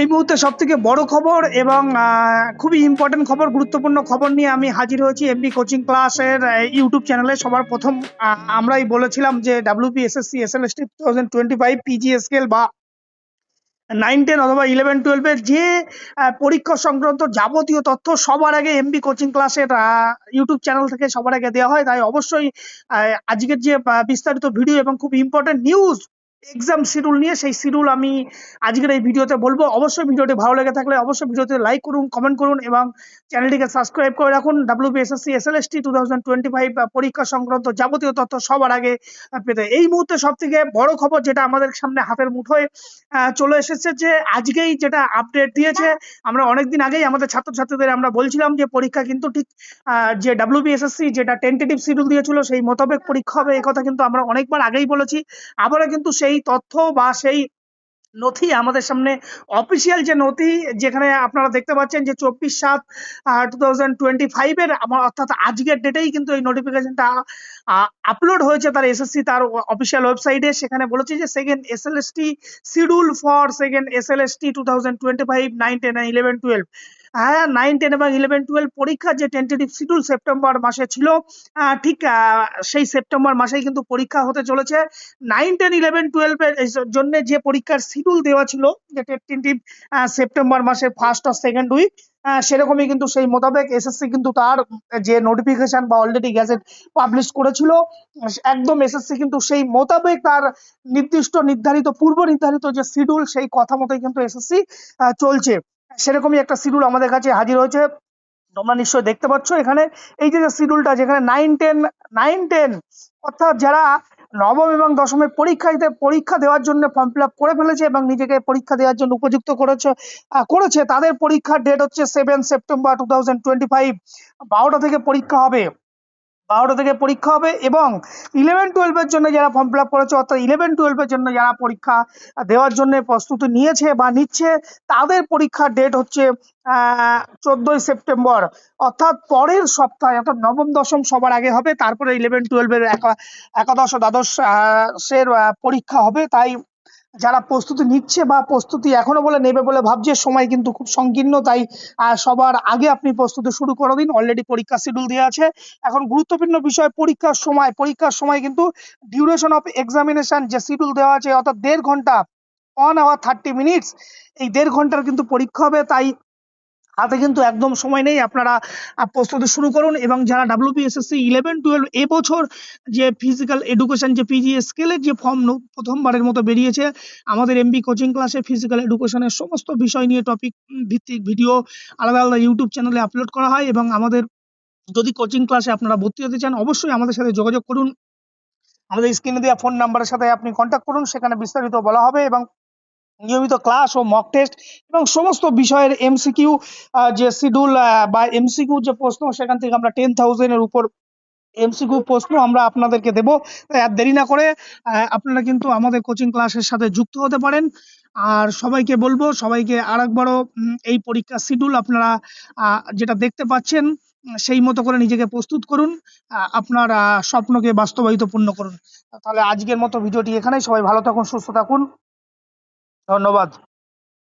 এই মুহূর্তে সব থেকে বড় খবর এবং খুবই ইম্পর্টেন্ট খবর, গুরুত্বপূর্ণ খবর নিয়ে আমি হাজির হয়েছি এমবি কোচিং ক্লাসের ইউটিউব চ্যানেলে সবার প্রথম আমরাই বলেছিলাম যে W P S S C S L S T two thousand twenty five P G scale বা নাইন টেন অথবা ইলেভেন টুয়েলভের যে পরীক্ষা সংক্রান্ত যাবতীয় তথ্য সবার আগে এমবি কোচিং ক্লাসের ইউটিউব চ্যানেল থেকে সবার আগে দেওয়া হয়। তাই অবশ্যই আজকের যে বিস্তারিত ভিডিও এবং খুব ইম্পর্টেন্ট নিউজ এক্সাম শিডিউল নিয়ে সেই শিডিউল আমি আজকের এই ভিডিওতে বলব। অবশ্যই ভিডিওটি ভালো লেগে থাকলে অবশ্যই ভিডিওতে লাইক করুন কমেন্ট করুন এবং চ্যানেলটিকে সাবস্ক্রাইব করে রাখুন। W B S S C S L S T two thousand twenty five পরীক্ষা সংক্রান্ত যাবতীয় তথ্য সবার আগে পেতে। এই মুহূর্তে সব থেকে বড় খবর যেটা আমাদের সামনে হাতের মুঠোয় চলে এসেছে যে আজকেই যেটা আপডেট দিয়েছে, আমরা অনেকদিন আগেই আমাদের ছাত্রছাত্রীদের আমরা বলছিলাম যে পরীক্ষা কিন্তু ঠিক যে ডাব্লিউবিএসএসসি যেটা টেন্টেটিভ শিডিউল দিয়েছিল সেই মোতাবেক পরীক্ষা হবে কথা কিন্তু আমরা অনেকবার আগেই বলেছি। আবারও কিন্তু সেই তথ্য বা সেই নথি আমাদের সামনে অফিসিয়াল যে নথি, যেখানে আপনারা দেখতে পাচ্ছেন যে চব্বিশ সাত টু থাউজেন্ড টোয়েন্টি ফাইভের আমার অর্থাৎ আজকের ডেটেই কিন্তু এই নোটিফিকেশনটা আপলোড হয়েছে তার এসএসসি তার অফিসিয়াল ওয়েবসাইটে সেখানে বলেছে যে second S L S T schedule for second S L S T two thousand twenty five nine ten eleven twelve হ্যাঁ নাইন টেন এবং ইলেভেন টুয়েলভ পরীক্ষার যে টেন্টেটিভ শিডিউল সেপ্টেম্বর মাসে ছিল ঠিক সেই সেপ্টেম্বর মাসেই কিন্তু পরীক্ষা হতে চলেছে। নাইন টেন ইলেভেন টুয়েলভের জন্য যে পরীক্ষার শিডিউল দেওয়া ছিল, যে টেন্টেটিভ সেপ্টেম্বর মাসে ফার্স্ট আর সেকেন্ড উইক সেরকমই কিন্তু সেই মোতাবেক এসএসসি কিন্তু তার যে নোটিফিকেশন বা অলরেডি গ্যাজেট পাবলিশ করেছিল, একদম এসএসসি কিন্তু সেই মোতাবেক তার নির্দিষ্ট, নির্ধারিত পূর্ব নির্ধারিত যে শিডিউল সেই কথা মতোই কিন্তু এসএসসি চলছে। সেরকমই একটা শিডিউল আমাদের কাছে হাজির হয়েছে। তোমরা নিশ্চয়ই দেখতে পাচ্ছ এখানে। এই যে শিডিউলটা যেখানে নাইন টেন নাইন টেন অর্থাৎ যারা নবম এবং দশমের পরীক্ষা দিতে, পরীক্ষা দেওয়ার জন্য ফর্ম ফিল করে ফেলেছে এবং নিজেকে পরীক্ষা দেওয়ার জন্য উপযুক্ত করেছে করেছে, তাদের পরীক্ষার ডেট হচ্ছে seven September two thousand twenty five বারোটা থেকে পরীক্ষা হবে। বারোটা থেকে পরীক্ষা হবে এবং ইলেভেন টুয়েলভের জন্য যারা ফর্ম ফিল আপ করেছে অর্থাৎ ইলেভেন টুয়েলভের জন্য যারা পরীক্ষা দেওয়ার জন্য প্রস্তুতি নিয়েছে বা নিচ্ছে তাদের পরীক্ষার ডেট হচ্ছে চোদ্দই সেপ্টেম্বর। অর্থাৎ পরের সপ্তাহে অর্থাৎ নবম দশম সবার আগে হবে তারপরে ইলেভেন টুয়েলভের একাদশ ও দ্বাদশ আহ, পরীক্ষা হবে। তাই যারা প্রস্তুতি নিচ্ছে বা প্রস্তুতি এখনও বলে নেবে বলে ভাবছে, সময় কিন্তু খুব সংকীর্ণ, তাই সবার আগে আপনি প্রস্তুতি শুরু করে দিন। অলরেডি পরীক্ষা শিডিউল দেওয়া আছে। এখন গুরুত্বপূর্ণ বিষয়, পরীক্ষার সময় পরীক্ষার সময় কিন্তু ডিউরেশন অফ এক্সামিনেশন যে শিডিউল দেওয়া আছে, অর্থাৎ দেড় ঘণ্টা অন আওয়ার থার্টি মিনিটস এই দেড় ঘণ্টার কিন্তু পরীক্ষা হবে, তাই হাতে কিন্তু একদম সময় নেই। আপনারা প্রস্তুতি শুরু করুন এবং যারা ডাব্লিউপিএসএসসি ইলেভেন টুয়েলভ এবছর যে ফিজিক্যাল এডুকেশন যে পিজি স্কেলের যে ফর্ম প্রথমবারের মতো বেরিয়েছে, আমাদের এমবি কোচিং ক্লাসে ফিজিক্যাল এডুকেশনের সমস্ত বিষয় নিয়ে টপিক ভিত্তিক ভিডিও আলাদা আলাদা ইউটিউব চ্যানেলে আপলোড করা হয় এবং আমাদের যদি কোচিং ক্লাসে আপনারা ভর্তি হতে চান, অবশ্যই আমাদের সাথে যোগাযোগ করুন। আমাদের স্ক্রিনে দেওয়া ফোন নাম্বারের সাথে আপনি কন্ট্যাক্ট করুন, সেখানে বিস্তারিত বলা হবে এবং নিয়মিত ক্লাস ও মক টেস্ট এবং সমস্ত বিষয়ের এমসিকিউ যে শিডিউল বা এমসিকিউ যে প্রশ্ন সেখান থেকে আমরা টেন থাউজেন্ডের উপর এমসিকিউ প্রশ্ন আমরা আপনাদেরকে দেবো। আর দেরি না করে আপনারা কিন্তু আমাদের কোচিং ক্লাসের সাথে যুক্ত হতে পারেন। আর সবাইকে বলব সবাইকে আরেকবারও উম, এই পরীক্ষার শিডিউল আপনারা যেটা দেখতে পাচ্ছেন সেই মতো করে নিজেকে প্রস্তুত করুন আপনার স্বপ্নকে বাস্তবায়িত পূর্ণ করুন। তাহলে আজকের মতো ভিডিওটি এখানেই। সবাই ভালো থাকুন সুস্থ থাকুন। ধন্যবাদ।